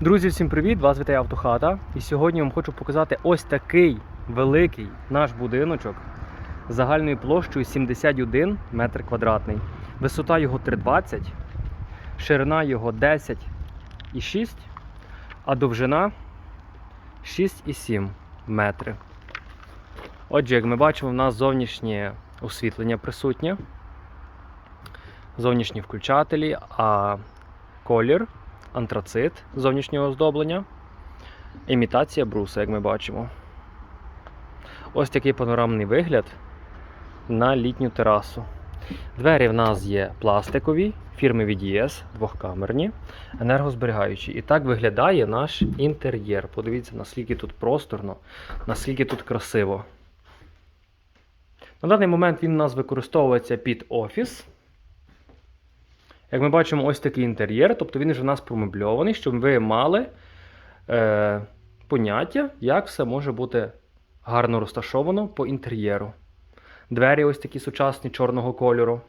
Друзі, всім привіт! Вас вітає Автохата. І сьогодні вам хочу показати ось такий великий наш будиночок з загальною площею 71 метр квадратний. Висота його 3,20, ширина його 10,6, а довжина 6,7 метри. Отже, як ми бачимо, в нас зовнішнє освітлення присутнє, зовнішні включателі, а колір антрацит зовнішнього оздоблення, імітація бруса, як ми бачимо. Ось такий панорамний вигляд на літню терасу. Двері в нас є пластикові, фірми VDS, двохкамерні, енергозберігаючі. І так виглядає наш інтер'єр. Подивіться, наскільки тут просторно, наскільки тут красиво. На даний момент він у нас використовується під офіс. Як ми бачимо, ось такий інтер'єр, тобто він вже у нас промебльований, щоб ви мали е, поняття, як все може бути гарно розташовано по інтер'єру. Двері ось такі сучасні чорного кольору.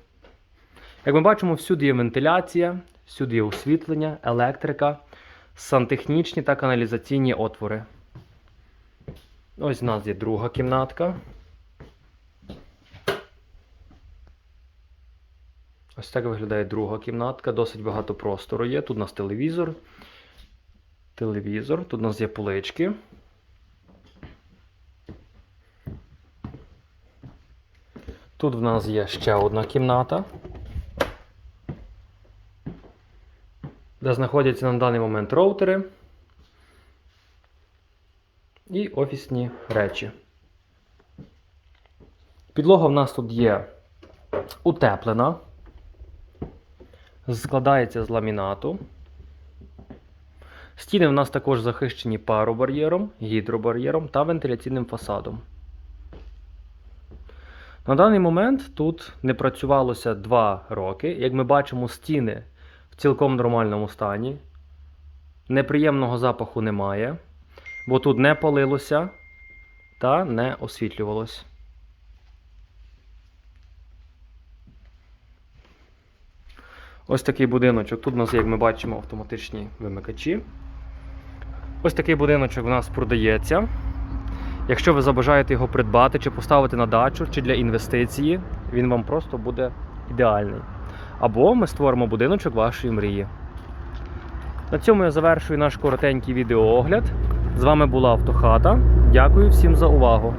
Як ми бачимо, всюди є вентиляція, всюди є освітлення, електрика, сантехнічні та каналізаційні отвори. Ось в нас є друга кімнатка. Ось так виглядає друга кімнатка, досить багато простору є. Тут у нас телевізор. Телевізор, тут у нас є полички. Тут в нас є ще одна кімната, де знаходяться на даний момент роутери і офісні речі. Підлога в нас тут є утеплена складається з ламінату. Стіни в нас також захищені паробар'єром, гідробар'єром та вентиляційним фасадом. На даний момент тут не працювалося 2 роки. Як ми бачимо, стіни в цілком нормальному стані. Неприємного запаху немає, бо тут не палилося та не освітлювалось. Ось такий будиночок. Тут у нас, як ми бачимо, автоматичні вимикачі. Ось такий будиночок у нас продається. Якщо ви забажаєте його придбати, чи поставити на дачу, чи для інвестиції, він вам просто буде ідеальний. Або ми створимо будиночок вашої мрії. На цьому я завершую наш коротенький відеоогляд. З вами була Автохата. Дякую всім за увагу.